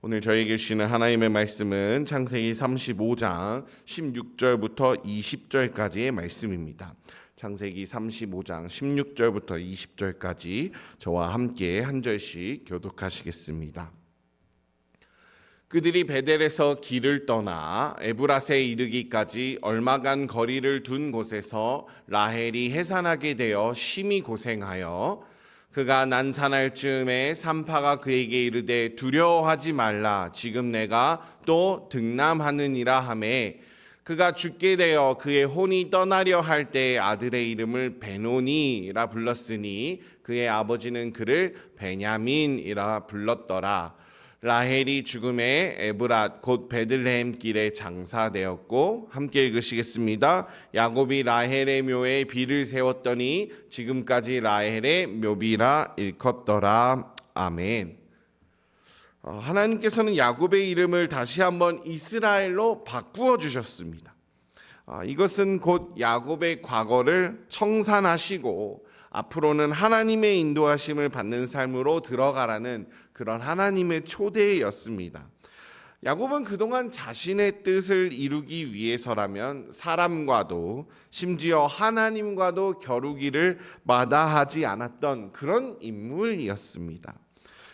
오늘 저에게 주시는 하나님의 말씀은 창세기 35장 16절부터 20절까지의 말씀입니다. 창세기 35장 16절부터 20절까지 저와 함께 한 절씩 교독하시겠습니다. 그들이 베델에서 길을 떠나 에브라스에 이르기까지 얼마간 거리를 둔 곳에서 라헬이 해산하게 되어 심히 고생하여 그가 난산할 즈음에 산파가 그에게 이르되 두려워하지 말라. 지금 내가 또 등남하느니라 하매. 그가 죽게 되어 그의 혼이 떠나려 할 때 아들의 이름을 베노니라 불렀으니 그의 아버지는 그를 베냐민이라 불렀더라 라헬이 죽음에 에브랏 곧 베들레헴 길에 장사되었고 함께 읽으시겠습니다. 야곱이 라헬의 묘에 비를 세웠더니 지금까지 라헬의 묘비라 일컫더라. 아멘. 어, 하나님께서는 야곱의 이름을 다시 한번 이스라엘로 바꾸어 주셨습니다. 아, 이것은 곧 야곱의 과거를 청산하시고 앞으로는 하나님의 인도하심을 받는 삶으로 들어가라는 그런 하나님의 초대였습니다. 야곱은 그동안 자신의 뜻을 이루기 위해서라면 사람과도 심지어 하나님과도 겨루기를 마다하지 않았던 그런 인물이었습니다.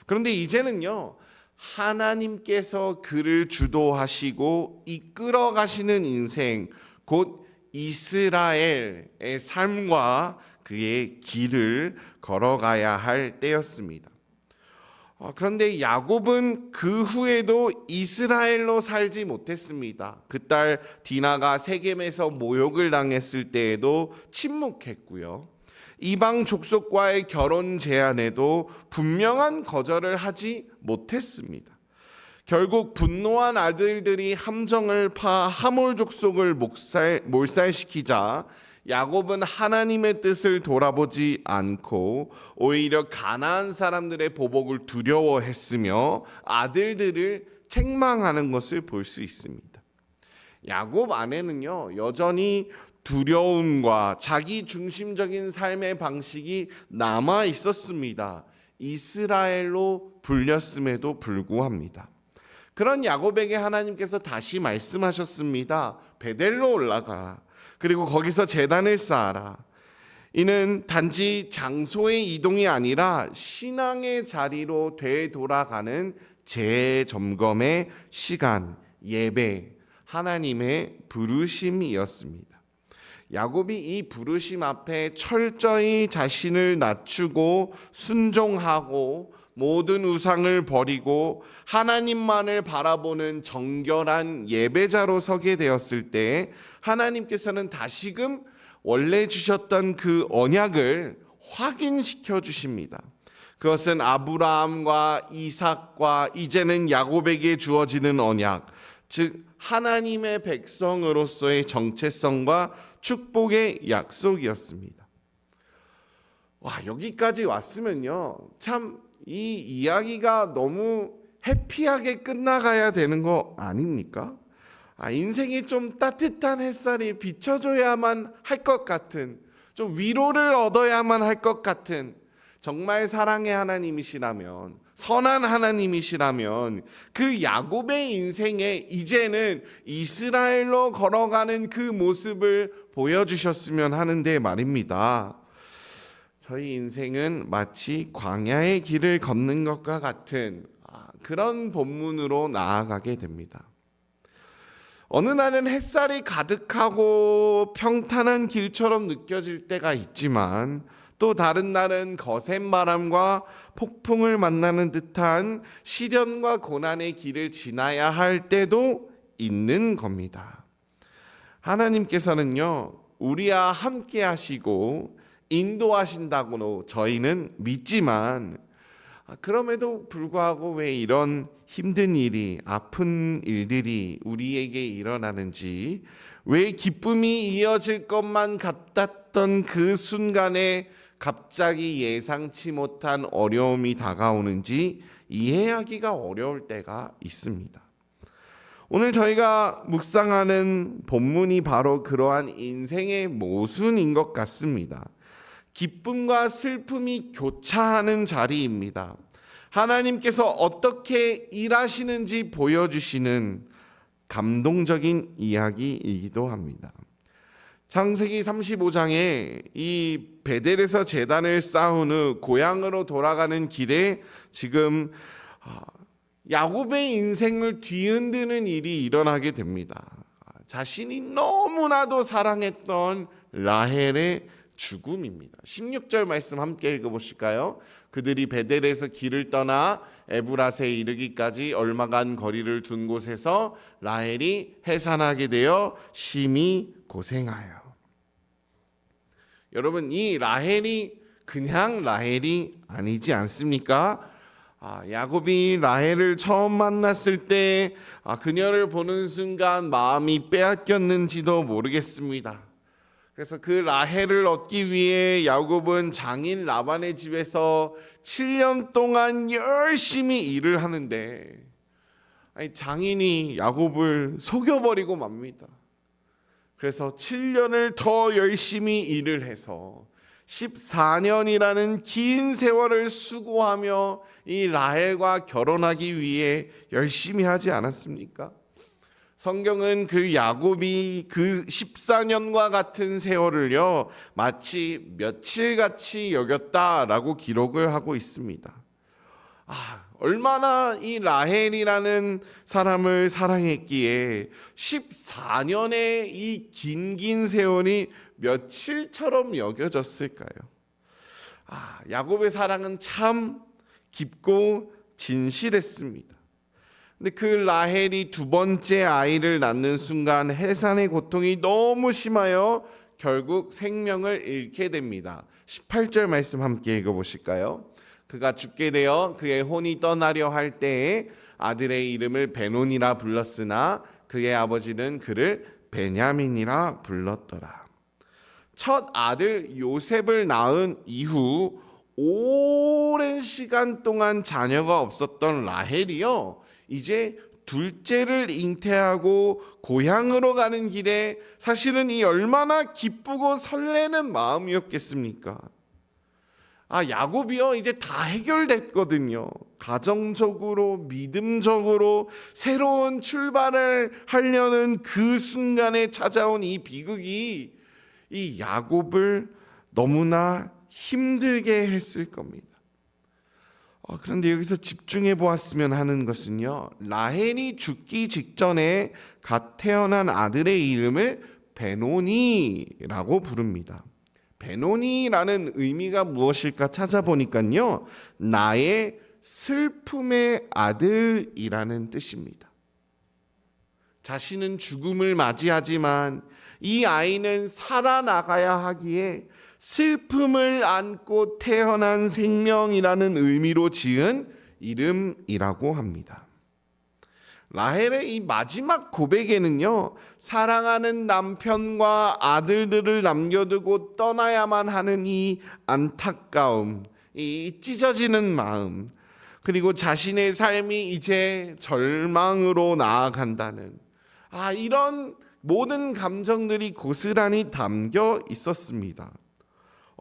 그런데 이제는요, 하나님께서 그를 주도하시고 이끌어 가시는 인생, 곧 이스라엘의 삶과 그의 길을 걸어가야 할 때였습니다. 어, 그런데 야곱은 그 후에도 이스라엘로 살지 못했습니다. 그 딸 디나가 세겜에서 모욕을 당했을 때에도 침묵했고요. 이방 족속과의 결혼 제안에도 분명한 거절을 하지 못했습니다. 결국 분노한 아들들이 함정을 파 하몰 족속을 몰살시키자 야곱은 하나님의 뜻을 돌아보지 않고 오히려 가나안 사람들의 보복을 두려워했으며 아들들을 책망하는 것을 볼 수 있습니다. 야곱 안에는요 여전히 두려움과 자기 중심적인 삶의 방식이 남아 있었습니다. 이스라엘로 불렸음에도 불구합니다. 그런 야곱에게 하나님께서 다시 말씀하셨습니다. 베델로 올라가라. 그리고 거기서 재단을 쌓아라. 이는 단지 장소의 이동이 아니라 신앙의 자리로 되돌아가는 재점검의 시간, 예배, 하나님의 부르심이었습니다. 야곱이 이 부르심 앞에 철저히 자신을 낮추고 순종하고 모든 우상을 버리고 하나님만을 바라보는 정결한 예배자로 서게 되었을 때 하나님께서는 다시금 원래 주셨던 그 언약을 확인시켜 주십니다. 그것은 아브라함과 이삭과 이제는 야곱에게 주어지는 언약, 즉 하나님의 백성으로서의 정체성과 축복의 약속이었습니다. 와, 여기까지 왔으면요. 참 이 이야기가 너무 해피하게 끝나가야 되는 거 아닙니까? 아, 인생이 좀 따뜻한 햇살이 비춰줘야만 할 것 같은, 좀 위로를 얻어야만 할 것 같은, 정말 사랑의 하나님이시라면, 선한 하나님이시라면, 그 야곱의 인생에 이제는 이스라엘로 걸어가는 그 모습을 보여주셨으면 하는데 말입니다. 저희 인생은 마치 광야의 길을 걷는 것과 같은 아, 그런 본문으로 나아가게 됩니다. 어느 날은 햇살이 가득하고 평탄한 길처럼 느껴질 때가 있지만 또 다른 날은 거센 바람과 폭풍을 만나는 듯한 시련과 고난의 길을 지나야 할 때도 있는 겁니다. 하나님께서는요, 우리와 함께 하시고 인도하신다고 저희는 믿지만 아, 그럼에도 불구하고 왜 이런 힘든 일이 아픈 일들이 우리에게 일어나는지 왜 기쁨이 이어질 것만 같았던 그 순간에 갑자기 예상치 못한 어려움이 다가오는지 이해하기가 어려울 때가 있습니다. 오늘 저희가 묵상하는 본문이 바로 그러한 인생의 모순인 것 같습니다. 기쁨과 슬픔이 교차하는 자리입니다. 하나님께서 어떻게 일하시는지 보여주시는 감동적인 이야기이기도 합니다. 창세기 35장에 이 베델에서 재단을 쌓은 후 고향으로 돌아가는 길에 지금 아, 야곱의 인생을 뒤흔드는 일이 일어나게 됩니다. 자신이 너무나도 사랑했던 라헬의 죽음입니다. 16절 말씀 함께 읽어보실까요? 그들이 베델에서 길을 떠나 에브라스에 이르기까지 얼마간 거리를 둔 곳에서 라헬이 해산하게 되어 심히 고생하여. 여러분 이 라헬이 그냥 라헬이 아니지 않습니까? 아, 야곱이 라헬을 처음 만났을 때 아, 그녀를 보는 순간 마음이 빼앗겼는지도 모르겠습니다. 그래서 그 라헬을 얻기 위해 야곱은 장인 라반의 집에서 7년 동안 열심히 일을 하는데 아니, 장인이 야곱을 속여버리고 맙니다. 그래서 7년을 더 열심히 일을 해서 14년이라는 긴 세월을 수고하며 이 라헬과 결혼하기 위해 열심히 하지 않았습니까? 성경은 그 야곱이 그 14년과 같은 세월을요, 마치 며칠같이 여겼다라고 기록을 하고 있습니다. 아, 얼마나 이 라헬이라는 사람을 사랑했기에 14년의 이 긴긴 세월이 며칠처럼 여겨졌을까요? 아, 야곱의 사랑은 참 깊고 진실했습니다. 근데 그 라헬이 두 번째 아이를 낳는 순간 해산의 고통이 너무 심하여 결국 생명을 잃게 됩니다. 18절 말씀 함께 읽어 보실까요? 그가 죽게 되어 그의 혼이 떠나려 할 때에 아들의 이름을 베논이라 불렀으나 그의 아버지는 그를 베냐민이라 불렀더라. 첫 아들 요셉을 낳은 이후 오랜 시간 동안 자녀가 없었던 라헬이요. 이제 둘째를 잉태하고 고향으로 가는 길에 사실은 이 얼마나 기쁘고 설레는 마음이었겠습니까? 아, 야곱이요. 이제 다 해결됐거든요. 가정적으로, 믿음적으로 새로운 출발을 하려는 그 순간에 찾아온 이 비극이 이 야곱을 너무나 힘들게 했을 겁니다. 어, 그런데 여기서 집중해 보았으면 하는 것은요. 라헬이 죽기 직전에 갓 태어난 아들의 이름을 베노니라고 부릅니다. 베노니라는 의미가 무엇일까 찾아보니까요. 나의 슬픔의 아들이라는 뜻입니다. 자신은 죽음을 맞이하지만 이 아이는 살아나가야 하기에 슬픔을 안고 태어난 생명이라는 의미로 지은 이름이라고 합니다. 라헬의 이 마지막 고백에는요, 사랑하는 남편과 아들들을 남겨두고 떠나야만 하는 이 안타까움, 이 찢어지는 마음, 그리고 자신의 삶이 이제 절망으로 나아간다는, 아, 이런 모든 감정들이 고스란히 담겨 있었습니다.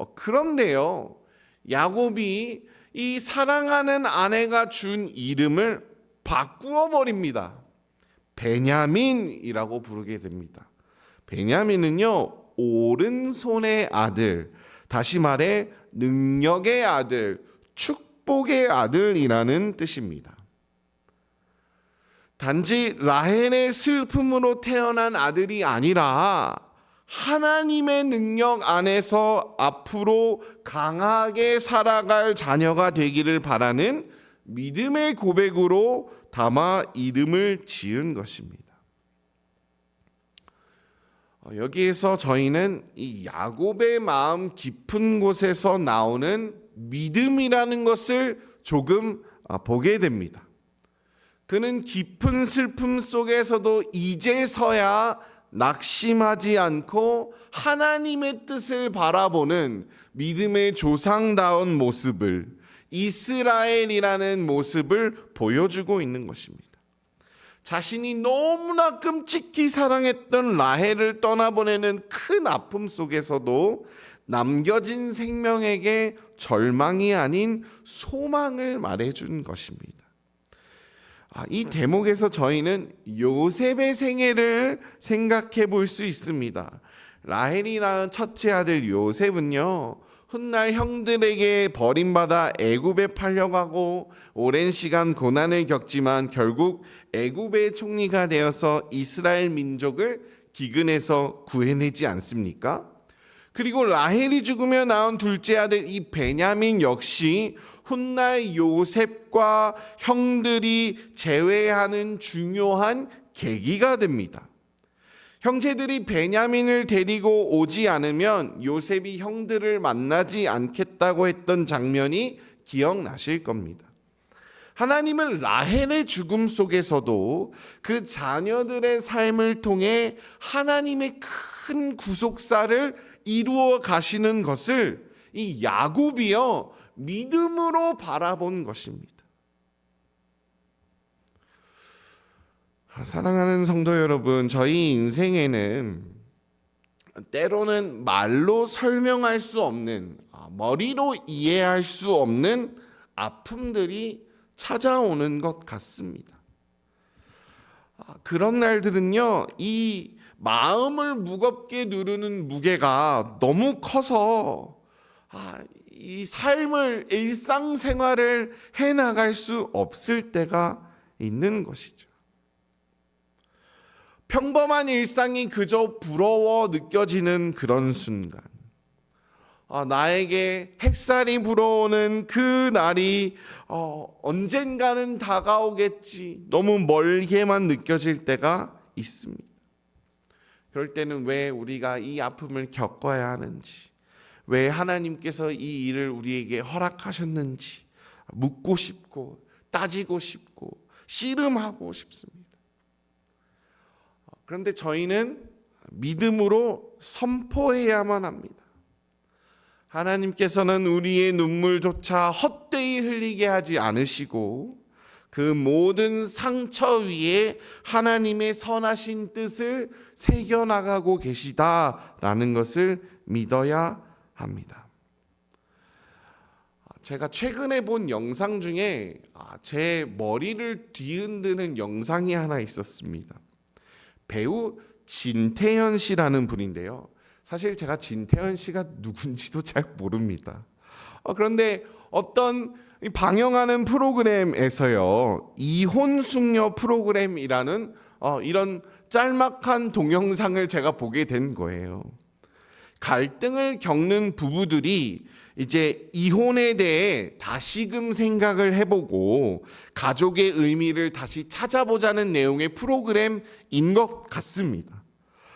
어, 그런데요, 야곱이 이 사랑하는 아내가 준 이름을 바꾸어 버립니다. 베냐민이라고 부르게 됩니다. 베냐민은요, 오른손의 아들, 다시 말해 능력의 아들, 축복의 아들이라는 뜻입니다. 단지 라헬의 슬픔으로 태어난 아들이 아니라 하나님의 능력 안에서 앞으로 강하게 살아갈 자녀가 되기를 바라는 믿음의 고백으로 담아 이름을 지은 것입니다. 어, 여기에서 저희는 이 야곱의 마음 깊은 곳에서 나오는 믿음이라는 것을 조금 아, 보게 됩니다. 그는 깊은 슬픔 속에서도 이제서야 낙심하지 않고 하나님의 뜻을 바라보는 믿음의 조상다운 모습을 이스라엘이라는 모습을 보여주고 있는 것입니다. 자신이 너무나 끔찍히 사랑했던 라헬을 떠나보내는 큰 아픔 속에서도 남겨진 생명에게 절망이 아닌 소망을 말해준 것입니다. 아, 이 대목에서 저희는 요셉의 생애를 생각해 볼 수 있습니다. 라헬이 낳은 첫째 아들 요셉은요. 훗날 형들에게 버림받아 애굽에 팔려가고 오랜 시간 고난을 겪지만 결국 애굽의 총리가 되어서 이스라엘 민족을 기근에서 구해내지 않습니까? 그리고 라헬이 죽으며 낳은 둘째 아들 이 베냐민 역시 훗날 요셉과 형들이 제외하는 중요한 계기가 됩니다. 형제들이 베냐민을 데리고 오지 않으면 요셉이 형들을 만나지 않겠다고 했던 장면이 기억나실 겁니다. 하나님은 라헬의 죽음 속에서도 그 자녀들의 삶을 통해 하나님의 큰 구속사를 이루어 가시는 것을 이 야곱이요 믿음으로 바라본 것입니다. 사랑하는 성도 여러분, 저희 인생에는 때로는 말로 설명할 수 없는 아, 머리로 이해할 수 없는 아픔들이 찾아오는 것 같습니다. 아, 그런 날들은요, 이 마음을 무겁게 누르는 무게가 너무 커서 아, 이 삶을 일상생활을 해 나갈 수 없을 때가 있는 것이죠. 평범한 일상이 그저 부러워 느껴지는 그런 순간. 아, 나에게 햇살이 불어오는 그 날이 어, 언젠가는 다가오겠지. 너무 멀게만 느껴질 때가 있습니다. 그럴 때는 왜 우리가 이 아픔을 겪어야 하는지, 왜 하나님께서 이 일을 우리에게 허락하셨는지 묻고 싶고 따지고 싶고 씨름하고 싶습니다. 그런데 저희는 믿음으로 선포해야만 합니다. 하나님께서는 우리의 눈물조차 헛되이 흘리게 하지 않으시고 그 모든 상처 위에 하나님의 선하신 뜻을 새겨나가고 계시다라는 것을 믿어야 합니다. 제가 최근에 본 영상 중에 아, 제 머리를 뒤흔드는 영상이 하나 있었습니다. 배우 진태현 씨라는 분인데요. 사실 제가 진태현 씨가 누군지도 잘 모릅니다. 어, 그런데 어떤 방영하는 프로그램에서요 이혼 숙녀 프로그램이라는 어, 이런 짤막한 동영상을 제가 보게 된 거예요. 갈등을 겪는 부부들이 이제 이혼에 대해 다시금 생각을 해보고 가족의 의미를 다시 찾아보자는 내용의 프로그램인 것 같습니다.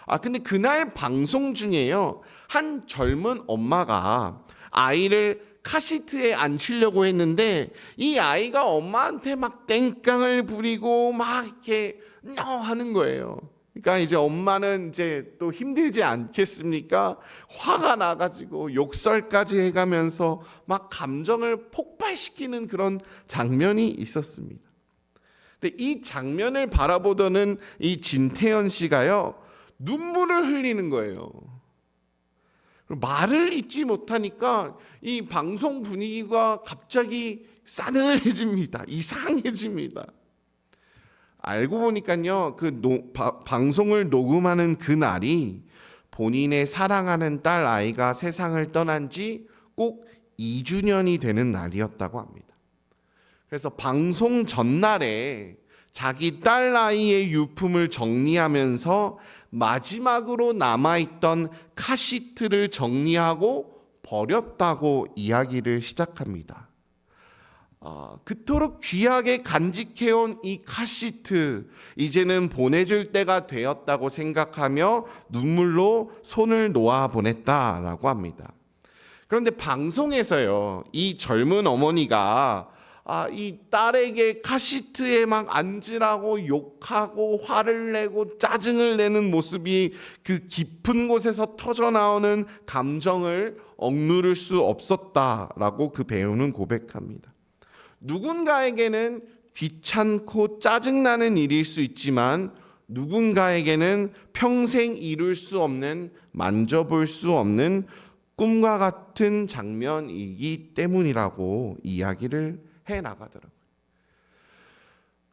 아, 근데 그날 방송 중에요. 한 젊은 엄마가 아이를 카시트에 앉히려고 했는데 이 아이가 엄마한테 막 땡깡을 부리고 막 이렇게 너 하는 거예요. 그러니까 이제 엄마는 이제 또 힘들지 않겠습니까? 화가 나가지고 욕설까지 해가면서 막 감정을 폭발시키는 그런 장면이 있었습니다. 근데 이 장면을 바라보더는 이 진태현 씨가요 눈물을 흘리는 거예요. 말을 잊지 못하니까 이 방송 분위기가 갑자기 싸늘해집니다. 이상해집니다. 알고 보니까요, 그 노, 바, 방송을 녹음하는 그 날이 본인의 사랑하는 딸 아이가 세상을 떠난 지 꼭 2주년이 되는 날이었다고 합니다. 그래서 방송 전날에 자기 딸 아이의 유품을 정리하면서 마지막으로 남아있던 카시트를 정리하고 버렸다고 이야기를 시작합니다. 어, 그토록 귀하게 간직해온 이 카시트 이제는 보내줄 때가 되었다고 생각하며 눈물로 손을 놓아 보냈다라고 합니다. 그런데 방송에서요 이 젊은 어머니가 아, 이 딸에게 카시트에 막 앉으라고 욕하고 화를 내고 짜증을 내는 모습이 그 깊은 곳에서 터져 나오는 감정을 억누를 수 없었다라고 그 배우는 고백합니다. 누군가에게는 귀찮고 짜증나는 일일 수 있지만 누군가에게는 평생 이룰 수 없는 만져볼 수 없는 꿈과 같은 장면이기 때문이라고 이야기를 해 나가더라고요.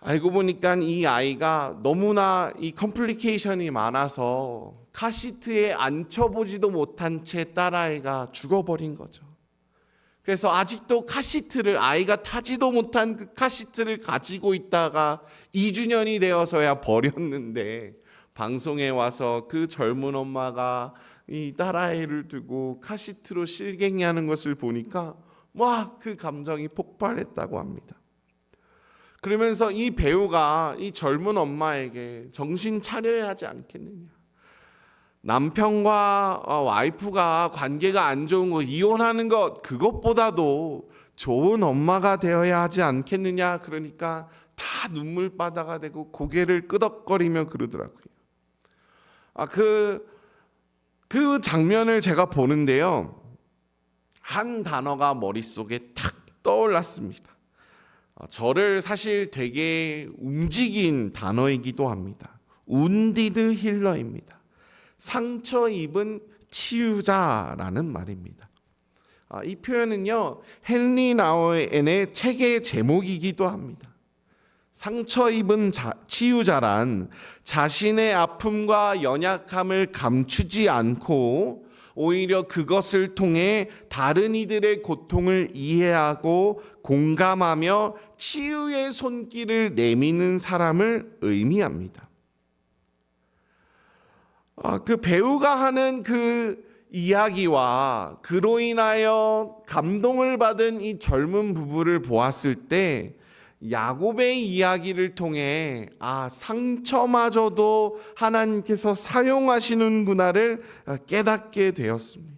알고 보니까 이 아이가 너무나 이 컴플리케이션이 많아서 카시트에 앉혀보지도 못한 채 딸아이가 죽어버린 거죠. 그래서 아직도 카시트를 아이가 타지도 못한 그 카시트를 가지고 있다가 2주년이 되어서야 버렸는데 방송에 와서 그 젊은 엄마가 이 딸아이를 두고 카시트로 실갱이하는 것을 보니까 막 그 감정이 폭발했다고 합니다. 그러면서 이 배우가 이 젊은 엄마에게 정신 차려야 하지 않겠느냐. 남편과 어, 와이프가 관계가 안 좋은 거 이혼하는 것 그것보다도 좋은 엄마가 되어야 하지 않겠느냐. 그러니까 다 눈물바다가 되고 고개를 끄덕거리며 그러더라고요. 아, 그, 그 장면을 제가 보는데요. 한 단어가 머릿속에 탁 떠올랐습니다. 어, 저를 사실 되게 움직인 단어이기도 합니다. 운디드 힐러입니다. 상처 입은 치유자라는 말입니다. 아, 이 표현은요 헨리 나우엔의 책의 제목이기도 합니다. 상처 입은 자, 치유자란 자신의 아픔과 연약함을 감추지 않고 오히려 그것을 통해 다른 이들의 고통을 이해하고 공감하며 치유의 손길을 내미는 사람을 의미합니다. 아, 그 배우가 하는 그 이야기와 그로 인하여 감동을 받은 이 젊은 부부를 보았을 때 야곱의 이야기를 통해 아 상처마저도 하나님께서 사용하시는구나를 깨닫게 되었습니다.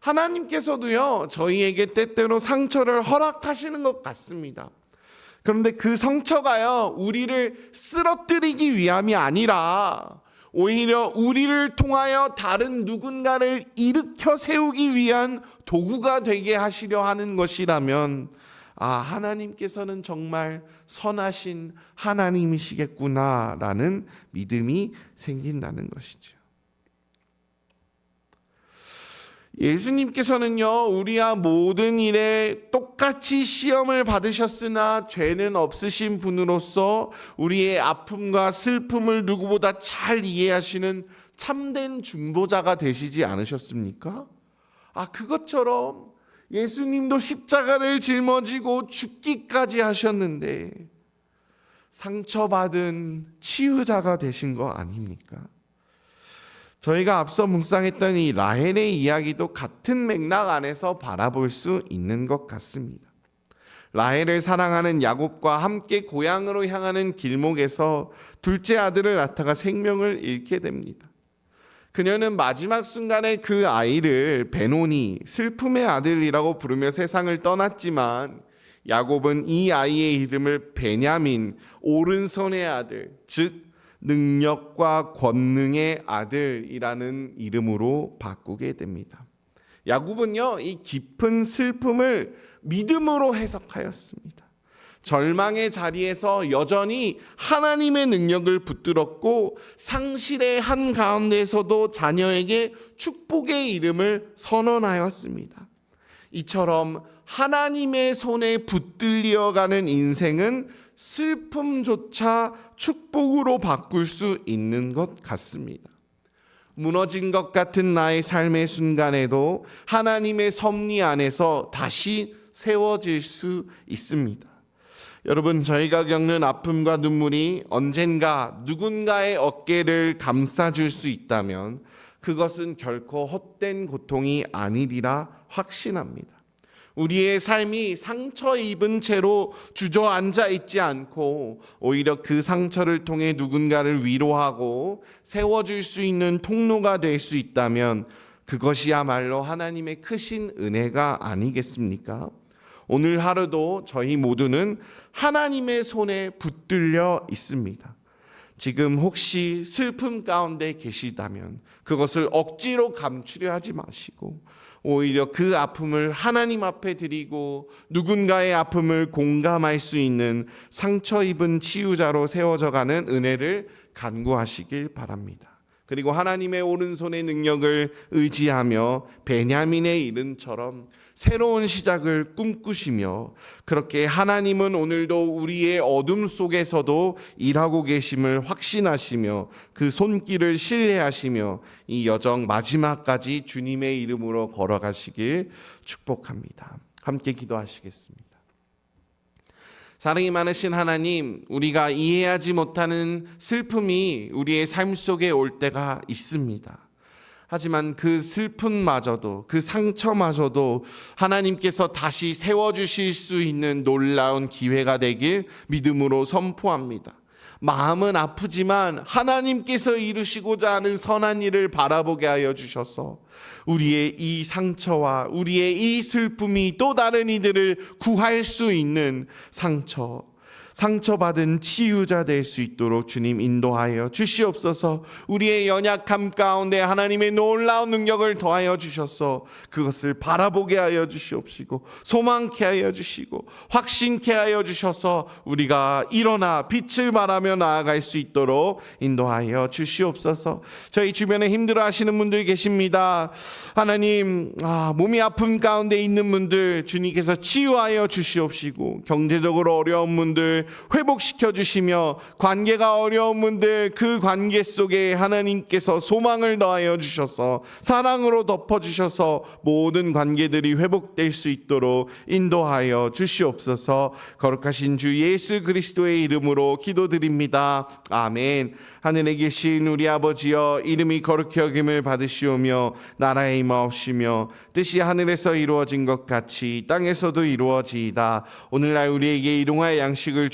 하나님께서도요 저희에게 때때로 상처를 허락하시는 것 같습니다. 그런데 그 상처가요 우리를 쓰러뜨리기 위함이 아니라 오히려 우리를 통하여 다른 누군가를 일으켜 세우기 위한 도구가 되게 하시려 하는 것이라면 아, 하나님께서는 정말 선하신 하나님이시겠구나라는 믿음이 생긴다는 것이죠. 예수님께서는요, 우리와 모든 일에 똑같이 시험을 받으셨으나 죄는 없으신 분으로서 우리의 아픔과 슬픔을 누구보다 잘 이해하시는 참된 중보자가 되시지 않으셨습니까? 아, 그것처럼 예수님도 십자가를 짊어지고 죽기까지 하셨는데 상처받은 치유자가 되신 거 아닙니까? 저희가 앞서 묵상했던 이 라헬의 이야기도 같은 맥락 안에서 바라볼 수 있는 것 같습니다. 라헬을 사랑하는 야곱과 함께 고향으로 향하는 길목에서 둘째 아들을 낳다가 생명을 잃게 됩니다. 그녀는 마지막 순간에 그 아이를 베노니 슬픔의 아들이라고 부르며 세상을 떠났지만 야곱은 이 아이의 이름을 베냐민 오른손의 아들 즉 능력과 권능의 아들이라는 이름으로 바꾸게 됩니다. 야곱은요 이 깊은 슬픔을 믿음으로 해석하였습니다. 절망의 자리에서 여전히 하나님의 능력을 붙들었고 상실의 한 가운데서도 자녀에게 축복의 이름을 선언하였습니다. 이처럼 하나님의 손에 붙들려가는 인생은 슬픔조차 축복으로 바꿀 수 있는 것 같습니다. 무너진 것 같은 나의 삶의 순간에도 하나님의 섭리 안에서 다시 세워질 수 있습니다. 여러분, 저희가 겪는 아픔과 눈물이 언젠가 누군가의 어깨를 감싸줄 수 있다면 그것은 결코 헛된 고통이 아니리라 확신합니다. 우리의 삶이 상처 입은 채로 주저앉아 있지 않고 오히려 그 상처를 통해 누군가를 위로하고 세워줄 수 있는 통로가 될 수 있다면 그것이야말로 하나님의 크신 은혜가 아니겠습니까? 오늘 하루도 저희 모두는 하나님의 손에 붙들려 있습니다. 지금 혹시 슬픔 가운데 계시다면 그것을 억지로 감추려 하지 마시고 오히려 그 아픔을 하나님 앞에 드리고 누군가의 아픔을 공감할 수 있는 상처 입은 치유자로 세워져 가는 은혜를 간구하시길 바랍니다. 그리고 하나님의 오른손의 능력을 의지하며 베냐민의 일은처럼 새로운 시작을 꿈꾸시며 그렇게 하나님은 오늘도 우리의 어둠 속에서도 일하고 계심을 확신하시며 그 손길을 신뢰하시며 이 여정 마지막까지 주님의 이름으로 걸어가시길 축복합니다. 함께 기도하시겠습니다. 사랑이 많으신 하나님, 우리가 이해하지 못하는 슬픔이 우리의 삶 속에 올 때가 있습니다. 하지만 그 슬픔마저도 그 상처마저도 하나님께서 다시 세워주실 수 있는 놀라운 기회가 되길 믿음으로 선포합니다. 마음은 아프지만 하나님께서 이루시고자 하는 선한 일을 바라보게 하여 주셔서 우리의 이 상처와 우리의 이 슬픔이 또 다른 이들을 구할 수 있는 상처, 상처받은 치유자 될 수 있도록 주님 인도하여 주시옵소서. 우리의 연약함 가운데 하나님의 놀라운 능력을 더하여 주셔서 그것을 바라보게 하여 주시옵시고 소망케 하여 주시고 확신케 하여 주셔서 우리가 일어나 빛을 발하며 나아갈 수 있도록 인도하여 주시옵소서. 저희 주변에 힘들어 하시는 분들 계십니다. 하나님 아, 몸이 아픔 가운데 있는 분들 주님께서 치유하여 주시옵시고 경제적으로 어려운 분들 회복시켜 주시며 관계가 어려운 분들 그 관계 속에 하나님께서 소망을 더하여 주셔서 사랑으로 덮어 주셔서 모든 관계들이 회복될 수 있도록 인도하여 주시옵소서. 거룩하신 주 예수 그리스도의 이름으로 기도드립니다. 아멘. 하늘에 계신 우리 아버지여 이름이 거룩히 여김을 받으시오며 나라의 임하옵시며 뜻이 하늘에서 이루어진 것 같이 땅에서도 이루어지이다. 오늘날 우리에게 일용할 양식을